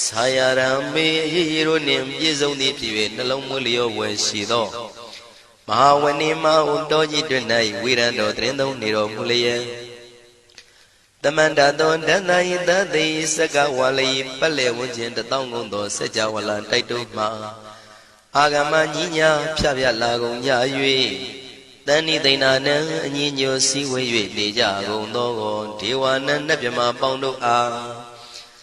ဆာယရံမေအေရီတို့နှင့်ပြည့်စုံသည်ဖြစ်၍နှလုံးမွေးလျောဝယ်ရှိသောမဟာဝဏိမဟုတောကြီးတွင်၌ဝိရံတော်တရင်သုံးနေတော်မူလျက်တမန္တသောဒန္တယိတသိစကဝါလိပတ်လေဝန်းကျင်တထောင်ကုန်သောစัจ java လတိုက်တုမှအာဂမညီညာဖြဖြလာကုန်ကြ၍တဏိသိဏနံအညီညွတ်စည်းဝေး၍နေကြကုန်သောဒေဝနံနတ်မြမပေါင်းတို့အား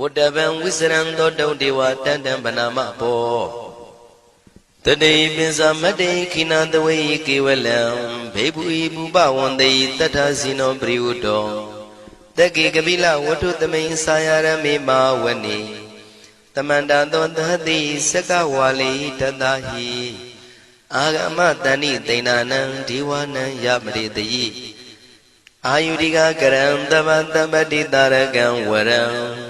ဝတ္တဗံဝိစရံသောတုံဒေဝတန်တံဗနာမဘောတတိပိစမတ္တိခိနသဝေကေဝလံဘေဘူဤဘူပဝန္တိတတ္ထဇိနောပရိဝတ္တောတက္ကေကပိလဝတ္ထုသမိန်စာယရမေမာဝနိတမန္တသောသတိစကဝါလိတတဟိအာဂမတဏိတိဏနံဒီဝနံယမရိတိအာယုရိကကရံတပတပတိတာရကံဝရံ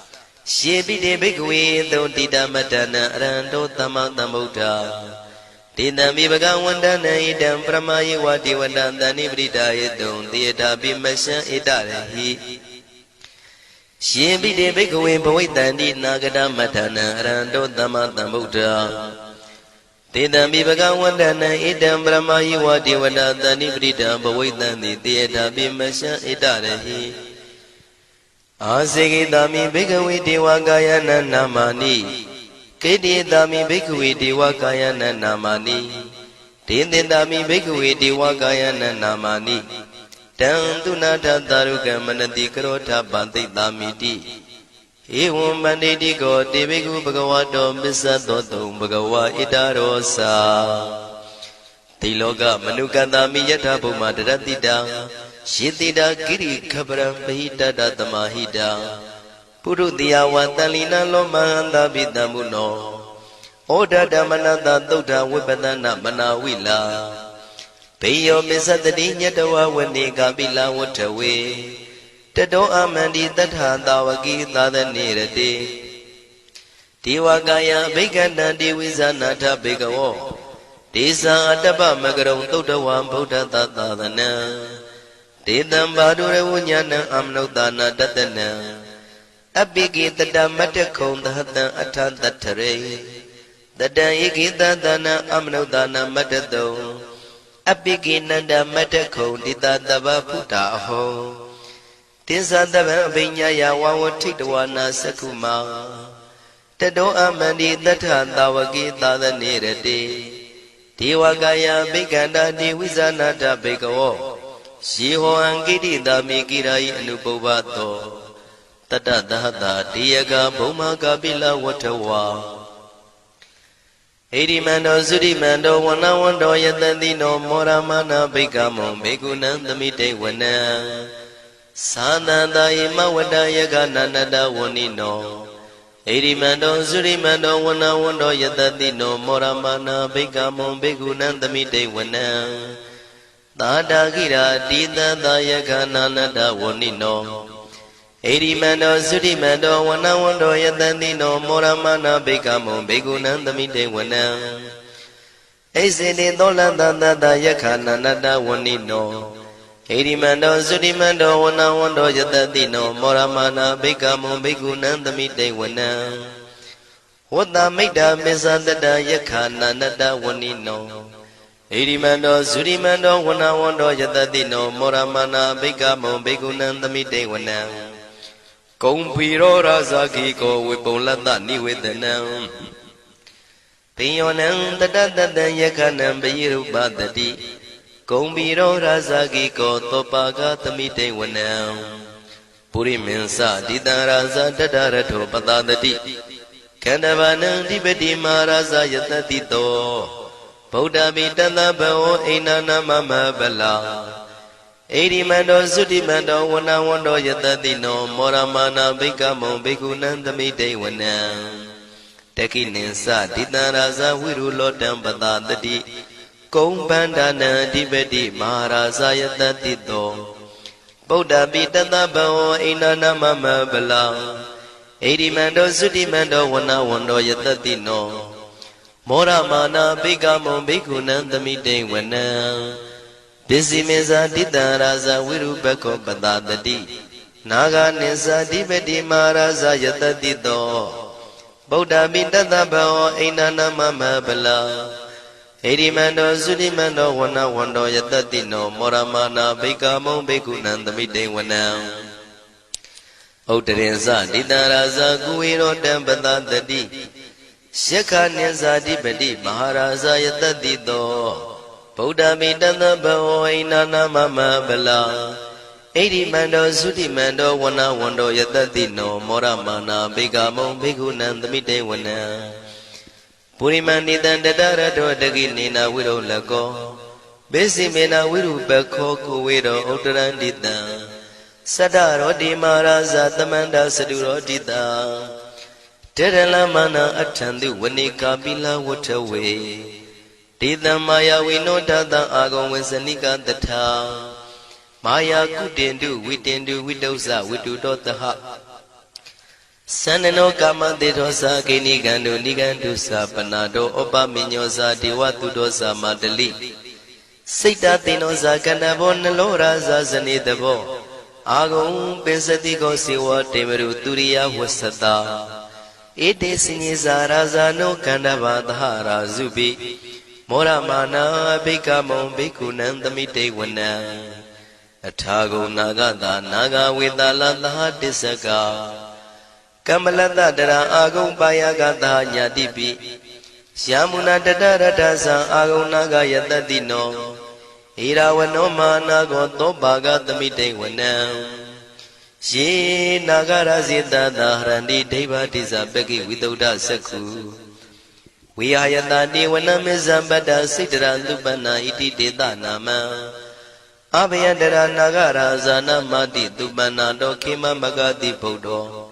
ရှေပိတေဘိက္ခဝေသုတိတမတနံအရန္တောသမ္မာသမ္ဗုဒ္ဓဒေတံမိဘဂဝန္တနံဣတံပရမယေဝတိဝတံတဏိပရိဒါယေတုံတေတာပိမရှံဣတရဟိရှင်ပိတေဘိက္ခဝေဘဝိတန္တိနာဂတမထနံအရန္တောသမ္မာသမ္ဗုဒ္ဓတေတံပိပကဝန္တနံဣတံပရမယိဝတိဝတသန္တိပရိတံဘဝိတံတိတေယတာပိမရှံဣတရဟိ အာစေကိတာမိဘိကဝေဒေဝကာယနာနာမာနိကေတိတာမိဘိကဝေဒေဝကာယနာနာမာနိဒေသင်တာမိဘိကဝေဒေဝကာယနာနာမာနိတံသူနာထတာရုကမနတိကရောထပန္တိတာမိတိဧဝံမန္တိတိကောတေဘိကုဘဂဝတောမစ္ဆသောတုံဘဂဝါဣတရောစာ တိလောကမနုကတမိယထာဘုံမတရတိတာယေတိတာကိရိခပရံပဟိတတတမဟိတာပုရုတိယဝတန်လီနလောမဟန္တာပိတံမုနောဩဒဓမ္မနတသုဒ္ဓဝိပဒနာမနာဝိလာဘေယောမစ္စတတိညတဝဝနေကပိလဝထဝေတတောအမန္တိတထာတာဝကိသာသနေရတိဒေဝကာယဘိက္ခန္တံဒေဝိဇာနာထဘေကဝော ဒေဇာအတ္တပမကရုံသုတ်တဝံဗုဒ္ဓသာသသနံဒေတံဘာဒုရဝဉာဏံအမနုဿာနာတတနံအပိကိတတမတ္တခုံသဟတံအထတထရေတတံဧကိတသနာအမနုဿာနာမတ္တတုံအပိကိနန္ဒမတ္တခုံတိတတဗဗုဒ္ဓအဟောတင်္သတဗံအပိညာယဝဝထိတဝနာသက္ခုမာတတောအမန္တိတထသာဝကိသာသနေရတိ ဒေဝကာယဘိက္ခန္တာတိဝိဇာနာတဘေကဝောယေဟောအံကိတိတာမိကိရာယအနုပုဗ္ဗတောတတသဟတာတေယကဘုံမကပိလဝထဝါဣရိမန္တောသုရိမန္တောဝနဝန္တောယတတိနောမောရမနာဘိကမောဘေကုဏံသမိတေဝနံသာသန္တာယမဝတ္တယကနန္တဝဏိနော ဣရိမန္တောသုရိမန္တောဝနဝန္တောယတတိနောမောရမနာဘိကမောဘေကုဏံသမိတေဝနံသာတာကိရာတိတသယကနာနတဝဏိနောဣရိမန္တောသုတိမန္တောဝနဝန္တောယတတိနောမောရမနာဘေကမောဘေကုဏံသမိတေဝနံဣစေတိသောလတတတယခာနန္တဝဏိနော ဣရိမန္တောသုတိမန္တောဝနဝန္တောယတတိနောမောရမနာဘေကမောဘေကုဏံသမိတေဝနံဝတ္တမိတ်တာမေဇတတယခာနန္တဝဏိနောဣရိမန္တောဇုရိမန္တောဝနဝန္တောယတတိနောမောရမနာဘိကမောဘေကုဏံသမိတေဝနံကုံဖီရောရာဇာခိကောဝေပုံလတ္တနိဝေဒနံပိယောနံတတတတံယခနံပယိရုပတတိ ကုံဖီရောရာဇာခိကောသောပါကသမိတေဝနံပုရိမင်းစတိတံရာဇာတတရထောပတတတိခန္ဓဗာနံဓိပတိမာရာဇာယတတိတောဗုဒ္ဓပိတသဘဝအိနာနာမမဗလာဣရိမန္တောသုတိမန္တောဝနဝန္တောယတတိနောမောရမနာဘိကမောဘိက္ခုနံသမိတေဝနံတကိနိသတိတံရာဇဝိရုလောတံပတာတတိ ကုံဗန္ဒနံအဓိပတိမဟာရာဇယတတိတောဗုဒ္ဓပိတသဘဝအိနာနာမမဗလာဣရိမန္တောသုတိမန္တောဝနဝန္တောယတတိနောမောရမာနာဘိကမောဘိက္ခုနံသမိတေဝနံပစ္စည်းမေဇာတိတံရာဇဝိရုပခောပတတတိနာဂနိဇာတိပတိမာရာဇယတတိတောဗုဒ္ဓပိတတဘောအိန္ဒနာမမဗလာ ဣရိမန္တောသုတိမန္တောဝနဝန္တောယတတိနောမောရမာနာဘိကမောဘိက္ခုနံသမိတေဝနံဥဒ္ဒရင်ဇတိတံရာဇကုဝေရောတံပတတတိယက္ခနိဇာတိပတိမဟာရာဇယတတိတောဗုဒ္ဓမိတသဘဝိနာနာမမဗလာဣရိမန္တောသုတိမန္တောဝနဝန္တောယတတိနောမောရမာနာဘေကမုံဘေကုဏံသမိတေဝနံ ပုရိမန္တိတံတတရတောတကိနေနာဝိရုလကောဘေစီမေနာဝိရုပခောကိုဝေရောဥတရန္တိတံသတ္တရောတိမာရာဇသမန္တသတုရောတိတံတေရလမနာအထံသူဝနိကာပိလဝထဝေဒေတံမာယဝိနောတတံအာဂုံဝေစနိကတထာမာယာကုတင်တုဝိတင်တုဝိတုဇဝိတုတောတဟ သန္နနောကာမတေသောသာကိနိကံတုနိကံတုသာပနာတောဩပမိညောသာဒေဝတုတောသာမတလိစိတ်တသိနောသာကဏဘောနလောရာဇာဇနေတဘောအာဂုံပင်စတိကောစေဝတေမရုသူရိယဝဆတာဧတေစညေဇာရာဇာနောကန္တဘာသဟရာဇုပိမောရမာနာဘိကမုံဘိက္ခုနံသမိတေဝနံအထာဂုနာဂတာနာဂဝေတာလသဟတစ္စက ကမ္မလတတရာအာဂုံပါယကတာညာတိပိယမုနာတတရတသံအာဂုနာဂယတတိနောဣရာဝနောမာနာကောသောဘာဂသမိတေဝနံယေနာဂရဇေတသာဟရန္တိဒိဗ္ဗတိဇပကိဝိတုဒ္ဓစက္ခုဝိဟာယတတိဝနမေဇံပတ္တစိတရသုပနာဣတိတေတနာမံအဘယတရနာဂရာဇာနမတိသူပနာတောခေမမဂတိဗုဒ္ဓော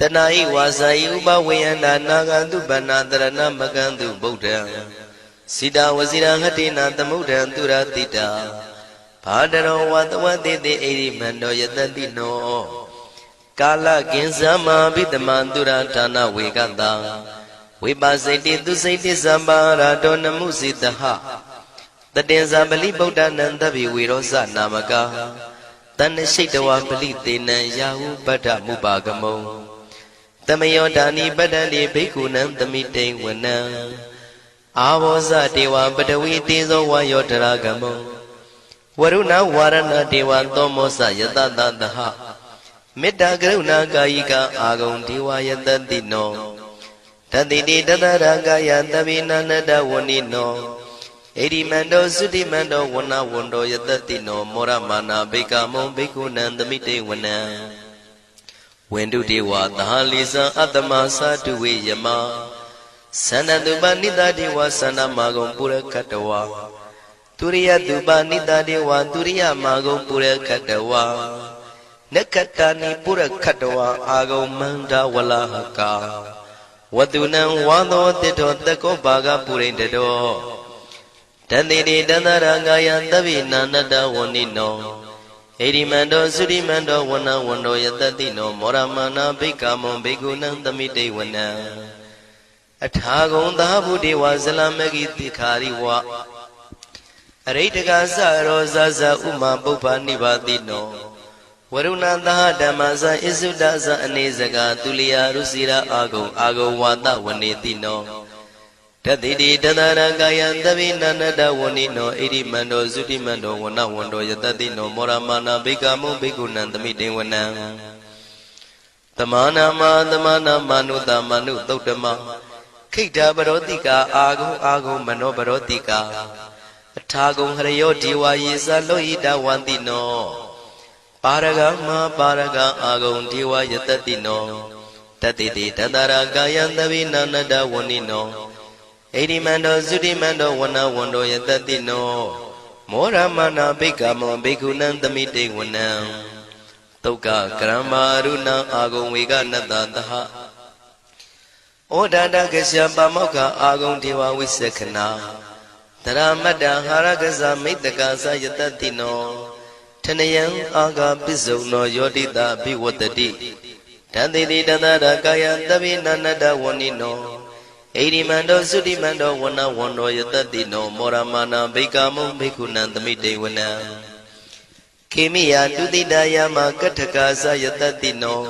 တဏှာဤဝါစာဤဥပဝေယန္တာနာဂန္တုပဏ္ဏတရဏမကန္တုဗုဒ္ဓံစိတာဝစီရဟတိနာသမုဒ္ဒံသူရတိတာဘာတရောဝတဝတိတိဣရိမန္တောယတတိနောကာလကင်္စမဘိတမန္တုရဌာနဝေကတံဝိပါစိတိသူစိတိသံပါရာတောနမှုစိတဟတတင်္ဇာပလိဗုဒ္ဓနံတဗိဝေရောဇနာမကာတဏ္ဏရှိတဝပလိသေနံယာဟုပတ္ထမုပါကမုံ တမယောဒာနိပတ္တတိဘိက္ခုနံသမိတိန်ဝနံအာဘောဇတေဝပတဝီတေဇောဝါယောတရာကမုံဝရုဏဝါရဏတေဝသောမောဇယတတတဟမေတ္တာကရုဏာကာယိကအာဂုံဒေဝယတတိနောတတိတိတတရကာယတဗိနန္တဝဏိနောဣရိမန္တောသုတိမန္တောဝဏဝန္တောယတတိနောမောရမာနာဘိကမုံဘိက္ခုနံသမိတေဝနံ ဝင်တုတေဝသဟာလီဇံအတ္တမသာတုဝေယမသန္တတုပနိတတေဝသန္တမာကုံပုရခတဝါုရိယတုပနိတတေဝတုရိယမာဂုံပုရခတဝနက္ခတနိပုရခတဝအာဂုံမန္တဝလဟကဝတုနံဝါသောတိတောတကောဘာဂပုရိတတောတန်တိတိတန္တရာငာယံတပိနန္တဝဏိနော ဣရိမန္တောသုရိမန္တောဝနဝန္တောယတတိနောမောရမနာဘိက္ခမံဘိက္ခုနံသမိတေဝနံအထာဂုံသာဗုဒေဝဇလမဂိတိခာရိဝအရိတကသရောဇဇဥမာပုပ္ပနိဗ္ဗာတိနောဝရုဏသဟဓမ္မဇဣစုဒဇအနေစက သူလျာရုစီရာအာဂုံအာဂုံဝါဒဝနေတိနော တတိတိတတရကာယံသဗိနန္တဝဏိနောဣရိမန္တောသုတိမန္တောဝနဝန္တောယတတိနောမောရမာနာဘိကမုဘိက္ခုနံသမိတေဝနံတမနာမတမနာမနုတမနုသုတ်တမခိတ္တပရောတိကာအာဂုံအာဂုံမနောပရောတိကာအထာဂုံဟရယောဒီဝါယေဇလောဟိတဝန္တိနောပါရဂမပါရဂအာဂုံဒီဝါယတတိနောတတိတိတတရာကာယံသဗိနာနတဝဏိနော ဣရိမန္တောသုတိမန္တောဝနဝန္တောယတတိနောမောရမနာဘိက္ခမောဘိက္ခုနံသမိတေဝနံတုတ်ကကရမရုဏအာဂုံဝေကနတသဟဩဒန္တကစ္စပမောက္ခအာဂုံဒေဝဝိသက္ခနာတရမတ္တဟာရကဇမိတ္တကာသယတတိနောထနယံအာဂပစ္စုံနောယောတိတာဘိဝတ္တိတန်တိတိတန္တရာကာယသဗ္ဗိနန္တဝဏိနော ဣရိမန္တောသုတိမန္တောဝနဝန္တောယတတိနောမောရမာနာဘိကာမုံဘိက္ခုနံသမိတေဝနံခေမိယတုတိတယမကထကာသယတတိနော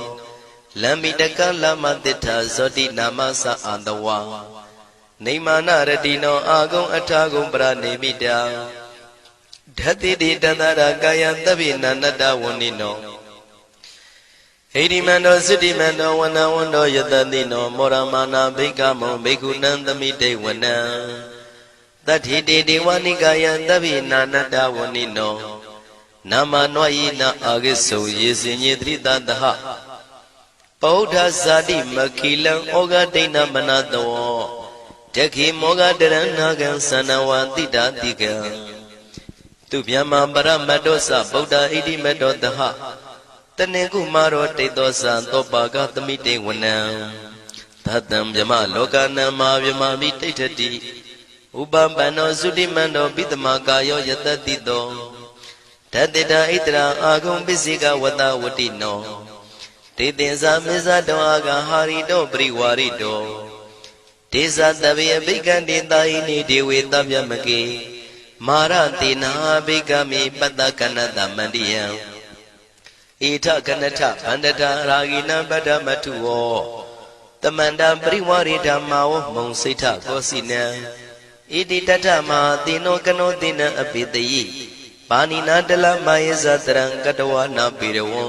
လမ္မိတကလမတိထာဇောတိနာမသအာတဝါနေမာနရတိနောအာဂုံအထာဂုံပရနေမိတာဓတ္တိတိတတရာကာယသဗ္ဗိနန္တဝဏိနော ဟိရိမန္တောသုတိမန္တောဝနဝန္တောယတတိနောမောရမာနာဘိကမောဘိက္ခုနံသမိတေဝနံတတိတေဒေဝနိကာယသဗ္ဗိနာနတဝဏိနောနာမနွာယိနာအာဂိစုံယေစင်ညေတိတတဟပောဓဇာတိမခိလံဩဃဒိဏမနတောတခိမောဃတရဏကံသနဝတိတာတိကံသူဗျမ္မာပရမတ္တောသဗုဒ္ဓဣတိမတ္တောတဟ တနေကုမာရောတိတ်သောသံသောပါကသမိတေဝနံသတ္တံဗျမလောကနံမာဗျမမိတိဋ္ဌတိဥပပန္နောသုတိမန္တောပိတမကာယောယတတိတောဓတ္တိတာဣတရာအာဂုံပစ္စေကဝတဝတိနောတေတင်္စာမေဇတောအာဂဟာရိတောပရိဝါရိတောဒေဇတဗေအဘိကံတေတာဟိနိဒေဝေတဗျမကေမာရတေနာဘိကမေပတ္တကနတမန္တိယံ ဣထကနထဗန္တတာရာဂိနံပတ္တမထုဝောတမန္တပရိဝရိဓမ္မာဝမုံစိဋ္ဌကောစီနံဣတိတထမသေနောကနောသေနံအပိတယိပါဏိနာတလမယေဇတရံကတဝနာပေရဝံ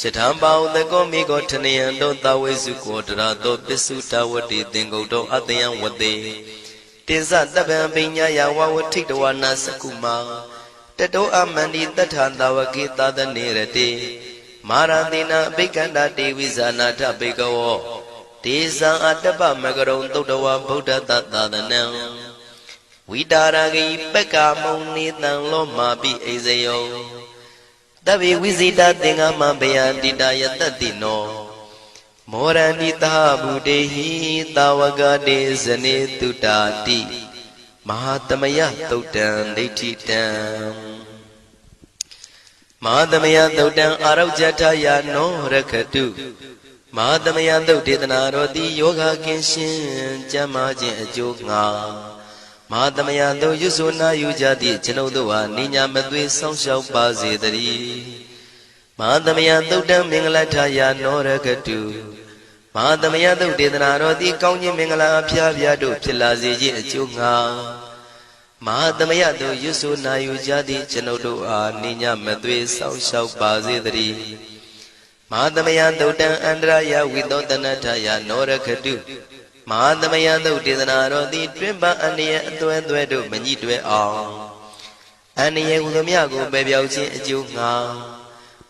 စထံပါဥတကောမိကောထနယံတောသဝေစုကောတရာတောပစ္စုတဝတိသင်္ကုတ်တောအတယံဝတေတေဇတပံပိညာယဝဝထိတဝနာစကုမာ တတောအမန္တိတထာတဝကေသာသနေရတေမာရတိနာအဘိကန္တာတေဝိဇာနာထဘေကဝောဒေဇံအတ္တပမကရုံသုတ်တဝဗုဒ္ဓတသာသနံဝိတာရဂိပက္ကမုံနေတံလောမာပိအိဇယောတဗ္ဗေဝိဇိတသင်္ဃမဘယန္တိတာယတတိနောမောရဏိသဗုတေဟိတာဝကတေဇနေတုတာတိ မဟာတမယသုတ်တံဒိဋ္ဌိတံမဟာတမယသုတ်တံအာရောဇထယာနောရခတုမဟာတမယသုတ်ဒေသနာတော်သည်ယောဂကင်းရှင်းကျမ်းမာခြင်းအကျိုးငှာမဟာတမယသုတ်ရွတ်ဆိုနာယူကြသည့်ကျွန်ုပ်တို့ဟာနိညာမသွေဆောင်းလျှောက်ပါစေတည်းမဟာတမယသုတ်တံမင်္ဂလထယာနောရခတု မဟာသမယသုတ်ဒေသနာတော်သည်ကောင်းခြင်းမင်္ဂလာအဖျားဖျားတို့ဖြစ်လာစေခြင်းအကျိုးငှာမဟာသမယသို့ရွတ်ဆိုနာယူကြသည့်ကျွန်ုပ်တို့အားနိညာမသွေဆောင်းလျှောက်ပါစေတည်းမဟာသမယသုတ်တံအန္တရာယဝိသောတနထယနောရခတုမဟာသမယသုတ်ဒေသနာတော်သည်တွင်ပန်းအန္တရာယ်အသွဲသွဲတို့မညှိတွဲအောင်အန္တရာယ်ဟူသည်များကိုပယ်ပြောက်ခြင်းအကျိုးငှာ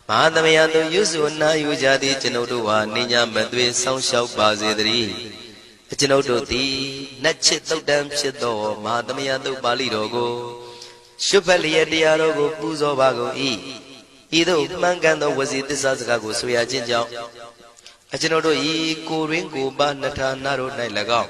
မဟာသမယတို့ရွစုနာယူကြသည်ကျွန်ုပ်တို့ဟာနေညာမသွေဆောင်းလျှောက်ပါစေတည်းကျွန်ုပ်တို့သည်နတ်ချစ်တုတ်တံဖြစ်သောမဟာသမယတို့ပါဠိတော်ကိုရှုဖက်လျက်တရားတော်ကိုပူဇော်ပါကုန်၏ဤသို့မှန်ကန်သောဝစီသစ္စာစကားကိုဆိုရခြင်းကြောင့်အကျွန်ုပ်တို့ဤကိုရင်းကိုပါနှထာနာတို့၌၎င်း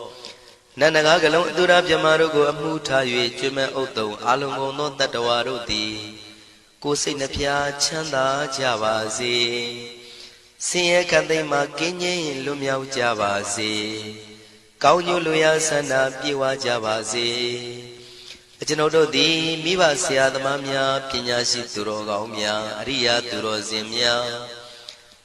နန္ဒကားကလုံးအတုရပြမတို့ကိုအမှုထား၍ကျွမ်းမဲ့ဥတုံအာလုံကုန်သောတတ္တဝါတို့သည်ကိုယ်စိတ်နှဖျားချမ်းသာကြပါစေဆင်းရဲခတ်သိမ်းမှကင်းငြိမ်းလွတ်မြောက်ကြပါစေကောင်းကျိုးလူရဆန္ဒပြေဝကြပါစေအကျွန်ုပ်တို့သည်မိဘဆရာသမားများပညာရှိသူတော်ကောင်းများအရိယာသူတော်စင်များ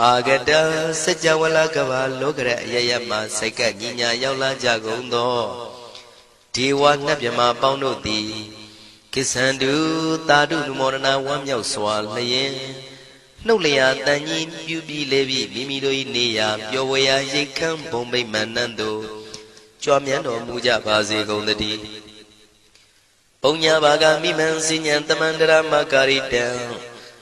အာဂတစัจ java လကဘာလောကရအယယမစိတ်ကညီညာရောက်လာကြကုန်သောဒေဝနတ်မြမပေါင်းတို့သည်ကိသန္တုတာတုနုမောဒနာဝမ်းမြောက်စွာလျင်နှုတ်လျာတန်ကြီးပြူပြီးလေပြီးမိမိတို့၏နေရာပျော်ဝေရာရိတ်ခမ်းဘုံမိတ်မန္တန်တို့ကြွမြန်းတော်မူကြပါစေကုန်သတည်းပုံညာဘာကမိမံစဉ္ဉံတမန္တရမကာရိတံ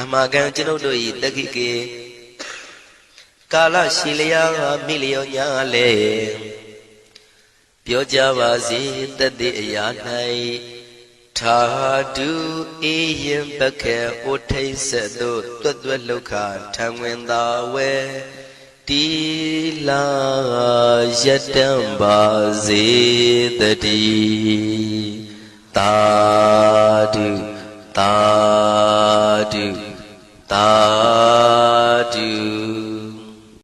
အမှားကံကျွန်ုပ်တို့၏တက္ခိကေကာလရှိလျာမိလျောညာလေပြောကြပါစေတသက်အရာ၌ထာတုအေယံပကေဩထိတ်ဆက်သို့တွတ်တွတ်လောက်ခထံဝင်သာဝဲတီလာယတံပါစေတတိတာတု တာတုတာတု